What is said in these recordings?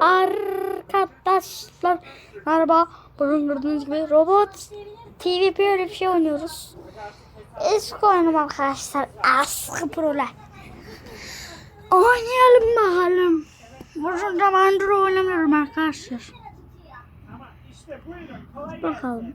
Arkadaşlar merhaba. Bugün gördüğünüz gibi robot TVP öyle bir şey oynuyoruz. Eski oyunum arkadaşlar. Askı Pro'la. Oynayalım bakalım. Uzun zamandır oynamıyorum arkadaşlar. Bakalım.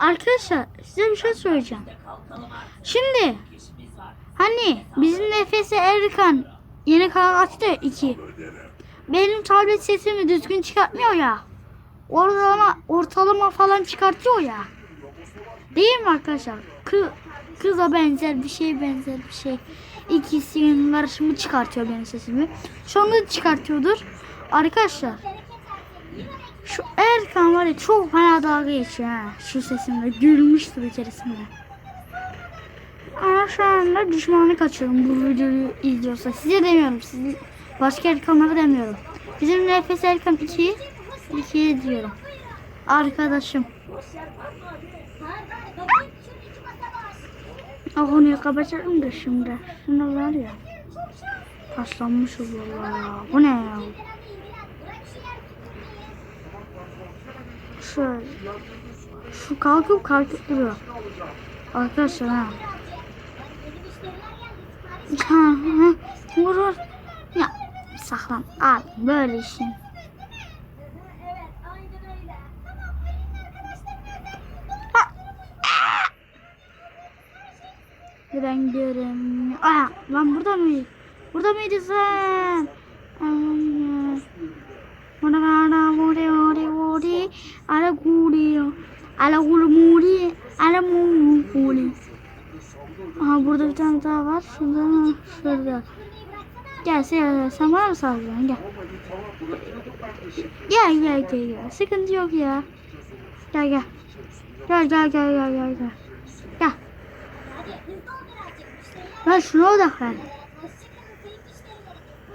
Arkadaşlar size bir şey söyleyeceğim. Şimdi hani bizim nefesi Erkan yeni kanal açtı 2. Benim tablet sesimi düzgün çıkartmıyor ya. Ortalama ortalama falan çıkartıyor ya. Değil mi arkadaşlar? Kı, kıza benzer bir şey benzer bir şey. İkisinin karışımı çıkartıyor benim sesimi. Şu anda da çıkartıyordur. Arkadaşlar şu Erkan var ya çok fena dalga geçiyor ha. Şu sesimle gülmüştü bir keresinde. Ama şu anda düşmanlık açıyorum bu videoyu izliyorsa. Size demiyorum. Siz başka Erkanlara demiyorum. Bizim nefes Erkan 2 2 diyorum. Arkadaşım. O konuyu kapatırım da şimdi. Şunu var ya. Paslanmışız vallahi ya. Bu ne ya? Şöyle. Şu kalkıp kalkıp duruyor. Arkadaşlar ha. Ha, ha, vurur. Ya saklan. Al böyle işin. Ben gidiyorum. Aa, lan burada mı? Burada mıydı sen? Ona ana muri muri muri ala guri ala guri muri ala muri Aha burada bir tane daha var. Şurada şurada. Gel sen, sen bana mı sallayacaksın? Gel. Gel gel gel gel. Sıkıntı yok ya. Gel gel. Gel gel gel gel gel gel. Gel. Lan şuna odaklan.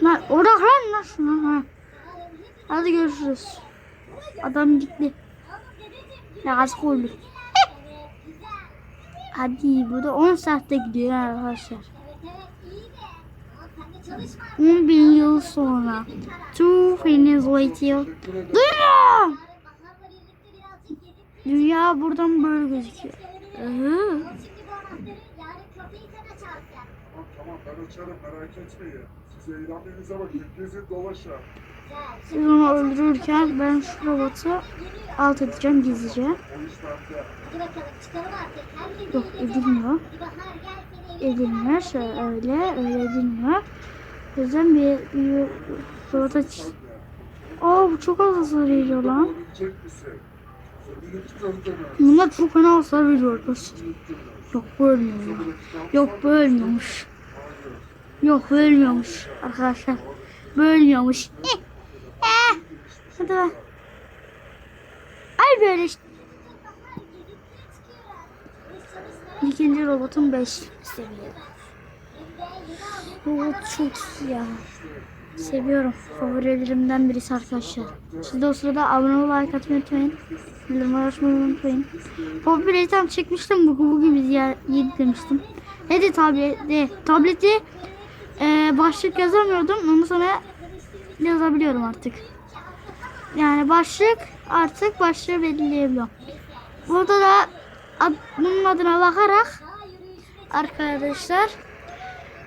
Lan odaklan lan şuna. Ha. Hadi görüşürüz. Adam gitti. Yazık oldu. Hadi bu da 10 saatte gidiyor arkadaşlar. 10 bin yıl sonra. Two years later. Duyuyorum. Dünya buradan böyle gözüküyor. Hı. Etmeyin. Siz. Siz onu öldürürken ben şu robotu alt edeceğim gizlice. Yok edilmiyor. Edilmiyor. Şöyle öyle öyle edilmiyor. Yüzden bir, bir ç- Aa bu çok az hasar veriyor lan. Bunlar çok fena hasar veriyor arkadaşlar. Yok bu ölmüyor. Yok bu ölmüyormuş. Yok bu ölmüyormuş arkadaşlar. Bu ölmüyormuş. Eh, eh. Hadi bak. Ay böyle işte. İkinci robotum 5 seviye. Robot çok ya. Seviyorum. Favorilerimden birisi arkadaşlar. Siz de o sırada abone ol, like atmayı unutmayın. Bildirim açmayı unutmayın. Popüleri tam çekmiştim. Bu bu gibi yedi demiştim. Hadi tableti, tableti e, başlık yazamıyordum. Onu sonra yazabiliyorum artık. Yani başlık artık başlığı belirleyebiliyorum. Burada da ad, bunun adına bakarak arkadaşlar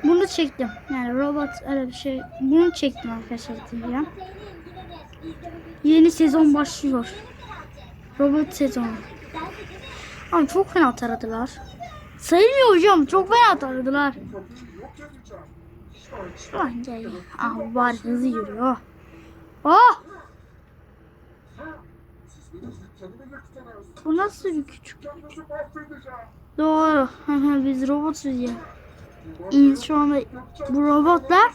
bunu çektim. Yani robot öyle bir şey. Bunu çektim arkadaşlar diyeceğim. Yeni sezon başlıyor. Robot sezonu. Ama çok fena taradılar. Sayılmıyor hocam. Çok fena taradılar. Ah var hızlı yürüyor. Oh! Tanımayacaksınız. Bu nasıl bir küçük? Doğru. Biz robotuz ya. Şu anda bu robotlar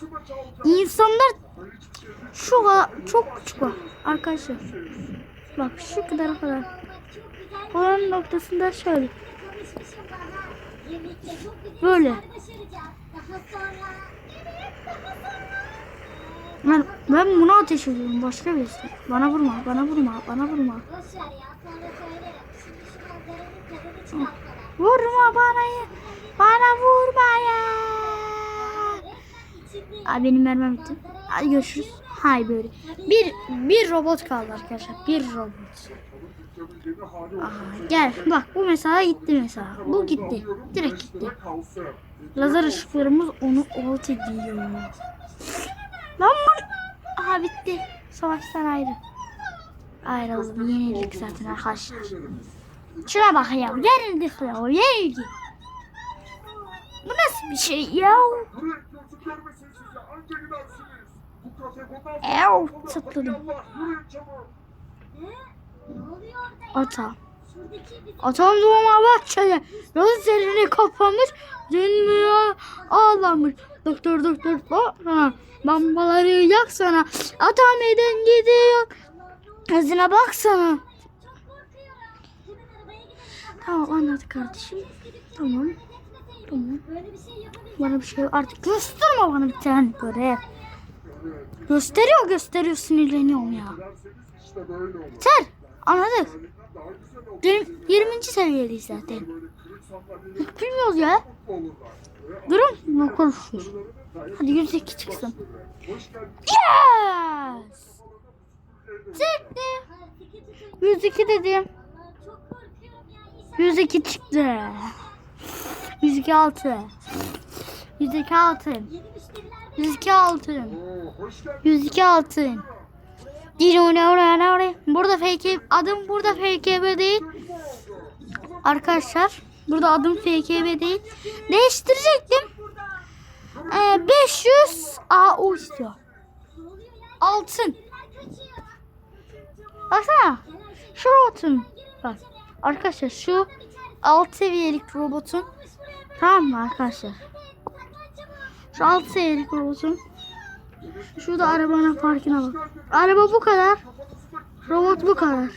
insanlar şey şu kadar çok küçük var arkadaşlar. Bak şu kadar kadar. Oranın noktasında şöyle. Böyle. Ben, ben bunu ateş ediyorum başka birisi. Bana vurma, bana vurma, bana vurma. Vurma bana ya. Bana vurma ya. Aa, benim mermim bitti. Hadi görüşürüz. Hay böyle. Bir bir robot kaldı arkadaşlar. Bir robot. Olsun. gel bak bu mesela gitti mesela. Bu gitti. Direkt gitti. Lazer ışıklarımız onu alt ediyor. Lan bu... Aha bitti. Savaştan ayrı. Ayrıldım. Yenildik zaten arkadaşlar. Şuna bak ya. Yenildik ya. Yenildik. Bu nasıl bir şey ya? Ev tıkladım. Ata. Atam doğuma bahçede. Gözlerini kapamış. Dönmüyor. Ağlamış. Doktor doktor bana. Lambaları yaksana. Atam neden gidiyor? Gözüne baksana. Tamam anladık kardeşim. Tamam. Tamam. Böyle. Bana bir şey artık gösterme bana bir tane. Evet. Gösteriyor gösteriyor sinirleniyorum ya. Böyle. Yeter anladık. Yirmi- 20. seviyedeyiz zaten. Böyle Bilmiyoruz ya. Durun ne dayak Hadi 102 çıksın. Yes! Çıktı. Ha, sıkı tutun. 102 dedim. 102 çıktı. 102 altı. 102 altın. yeni müşteriler de 102 altın. Oo, hoş geldin. 102 altın. Burada fake adım burada FKB değil. Arkadaşlar burada adım FKB değil. Değiştirecektim. Ee, 500 AU istiyor. Altın. Baksana. Şu robotun. Bak. Arkadaşlar şu alt seviyelik robotun. Tamam mı arkadaşlar? Şu alt seviyelik robotun. Şurada arabanın farkına bak. Araba bu kadar. Robot bu kadar.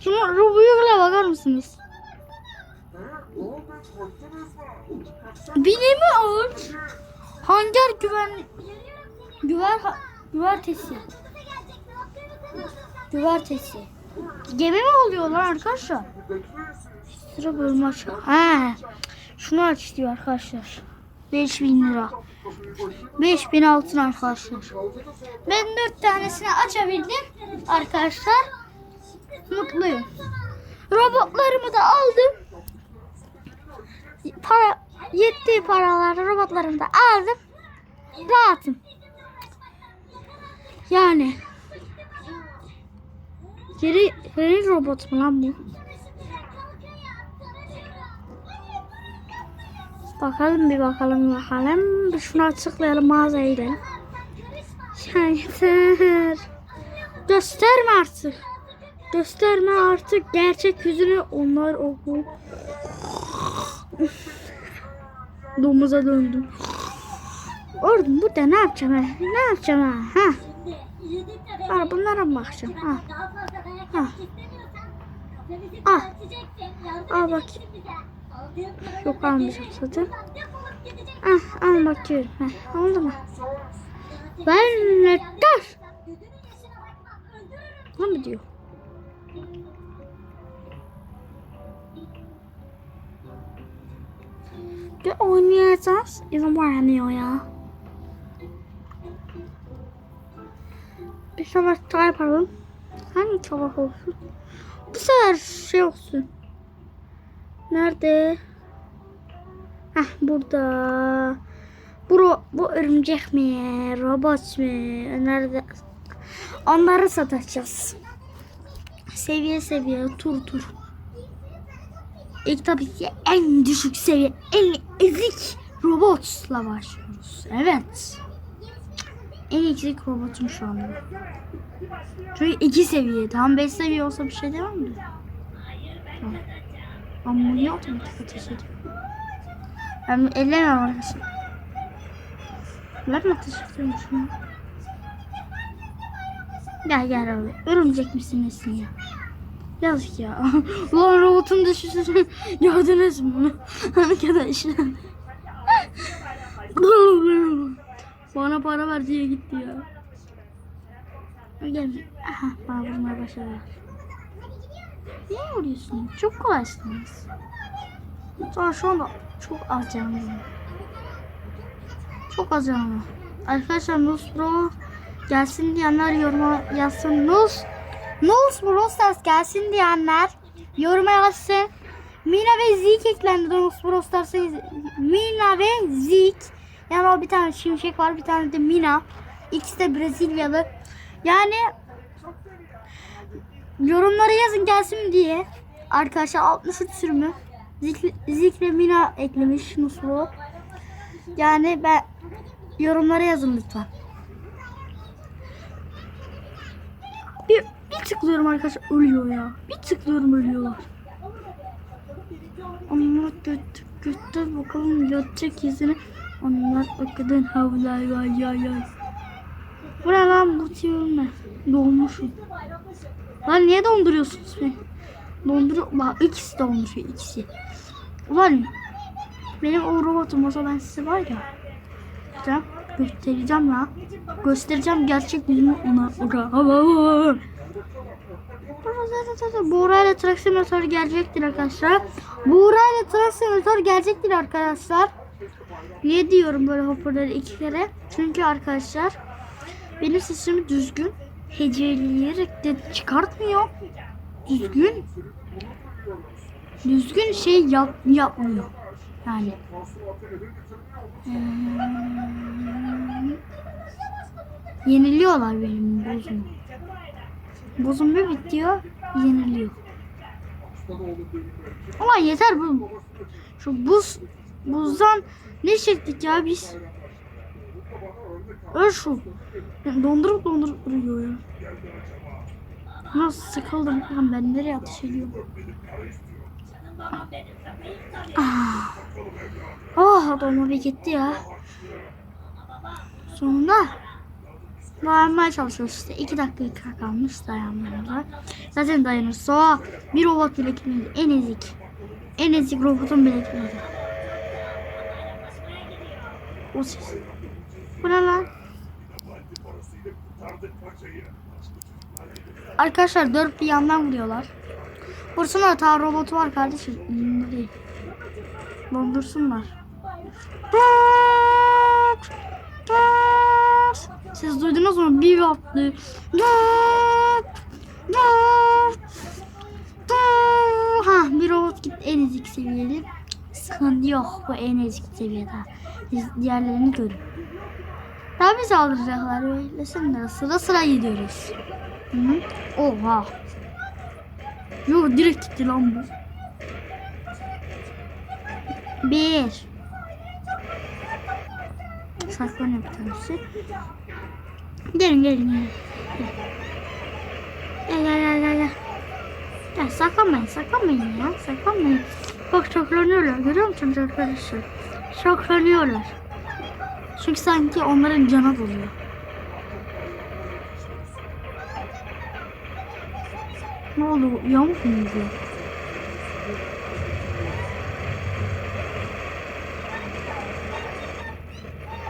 Şunu robotla bakar mısınız? Ha, Ne oldu? Korktunuz mu? Baksana. Benim aç. Hangar güven güver güvertesi. Güvertesi. Gemi mi oluyor lan arkadaşlar? Sıra bölümü aç. He. Şunu aç diyor arkadaşlar. 5000 lira. Kapıyı boşuna 5000 altın arkadaşlar. Ben 4 tanesini açabildim arkadaşlar. Mutluyum. Robotlarımı da aldım. Para yettiği paraları robotlarımı da aldım. Rahatım. Yani geri geri robot mu lan bu? Bakalım bir bakalım bakalım. Bir şunu açıklayalım mağazaya gidelim. Ya yeter. Gösterme artık. Gösterme artık gerçek yüzünü onlar oku. Domuza döndüm. Orada burada ne yapacağım? Ne yapacağım ha? Ha? Bunlara mı bakacağım? Ha. İstemiyorsan kafemizi Al. bak. Yok, almayacağım zaten. Ah, al bakıyorum. Ha, oldu mu? Ben. Öldürürüm. Ne mi diyor? Bir oynayacağız. İzin vermiyor ya. Bir savaş daha yapalım. Hangi savaş olsun? Bu sefer şey olsun. Nerede? Heh burada. Bu, bu örümcek mi? Robot mu? Nerede? Onları satacağız. Seviye seviye tur tur. İlk tabii ki en düşük seviye, en ezik robotla başlıyoruz. Evet. En ezik robotum şu anda. Çünkü iki seviye. Tam beş seviye olsa bir şey demem mi? Tamam. Ama niye otomatik ateş ediyor? Ben ellemem arkadaşlar. Ben mi ateş ediyorum şunu? Gel gel abi. Örümcek misin nesin ya? Yazık ya. Ulan robotun düşüşünü gördünüz mü? Arkadaşlar. Bana para ver diye gitti ya. Gel. Aha bana vurmaya başladılar. Niye vuruyorsun? Çok kolaysınız. Sonra şu anda çok az canlı. Çok az canım. Arkadaşlar Nus Pro gelsin diyenler yoruma yazsın. Nus Nus Pro Stars gelsin diyenler yoruma yazsın. Mina ve Zik eklendi Nus Pro Stars'a. Mina ve Zik. O bir tane şimşek var bir tane de Mina. İkisi de Brezilyalı. Yani yorumlara yazın gelsin diye. Arkadaşlar 63 sürümü. Zik, Zik ve Mina eklemiş Nusro. Yani ben yorumlara yazın lütfen. Bir, bir tıklıyorum arkadaşlar ölüyor ya. Bir tıklıyorum ölüyorlar. Onlar götür, götür bakalım götecek yüzünü. Onlar o kadar havlay vay ya ya. Bu ne lan bu tiyum ne? Dolmuşum. Lan niye donduruyorsunuz beni? Donduruyor. Bak ikisi donduruyor ikisi. Ulan benim o robotum olsa ben size var ya. Göstereceğim, göstereceğim ya. Göstereceğim gerçek yüzümü ona. Ora. Buğra ile Truck Simulator gelecektir arkadaşlar. Buğra ile Truck Simulator gelecektir arkadaşlar. Niye diyorum böyle hoparlörü iki kere? Çünkü arkadaşlar benim sesimi düzgün heceleyerek de çıkartmıyor. Düzgün düzgün şey yap, yapmıyor. Yani Hmm, yeniliyorlar benim bozum. Bozum bir bitiyor, yeniliyor. Ama yeter bu. Şu buz buzdan ne çektik ya biz? Öl şu. Dondurup dondurup duruyor ya. Nasıl sıkıldım lan ben nereye ateş ediyorum? Ah. Oh dolma bir gitti ya. Sonunda dayanmaya çalışıyoruz işte. iki dakika kalmış dayanmamıza. Zaten dayanırsa bir robot bile gitmedi. En ezik. En ezik robotun bile gitmedi. O ses. Bu ne lan? Arkadaşlar dört bir yandan vuruyorlar. Vursunlar ta robotu var kardeşim. Ünlü değil. Dondursunlar. Siz duydunuz mu? Bir yaptı. Ha bir robot gitti en ezik seviyeli. Sıkıntı yok bu en ezik seviyede. Biz diğerlerini görün. Tabi saldıracaklar öylesin de sıra sıra gidiyoruz. Hı -hı. Oha. Yo direkt gitti lan bu. Bir. Saklanıyor bir tanesi. Gelin gelin gelin. Gel gel gel gel. gel. Ya saklanmayın saklanmayın ya saklanmayın. Bak saklanıyorlar görüyor musunuz arkadaşlar? Saklanıyorlar. Çünkü sanki onların canı doluyor. Ne oldu? Yamuk mu gidiyor?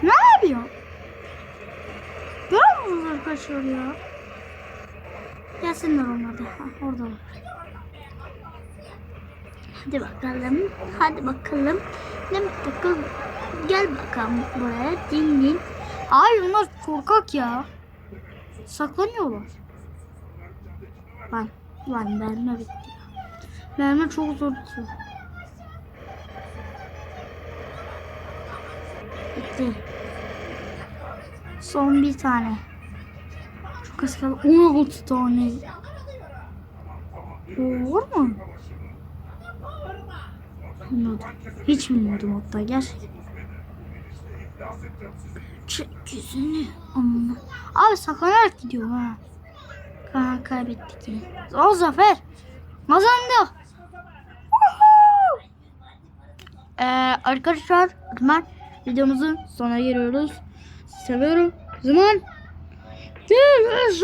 Ne yapıyor? Görüyor musunuz arkadaşlar ya? Gelsinler onlar da. Ha, orada. Hadi bakalım. Hadi bakalım. Ne bakalım. Gel bakalım buraya. Din din. Ay onlar korkak ya. Saklanıyorlar. Lan, lan mermi bitti. Mermi çok zor bitiyor. Bitti. Son bir tane. Çok az kaldı. 16 tane. Olur mu? Bilmiyordum. Hiç bilmiyordum hatta gerçekten. Çek yüzünü. Amma. Abi saklanarak gidiyor ha. Kaan kaybettik yine. O zafer. Kazandık. Woohoo! Ee, arkadaşlar zaman videomuzun sonuna geliyoruz. Seviyorum. Zaman görüşürüz.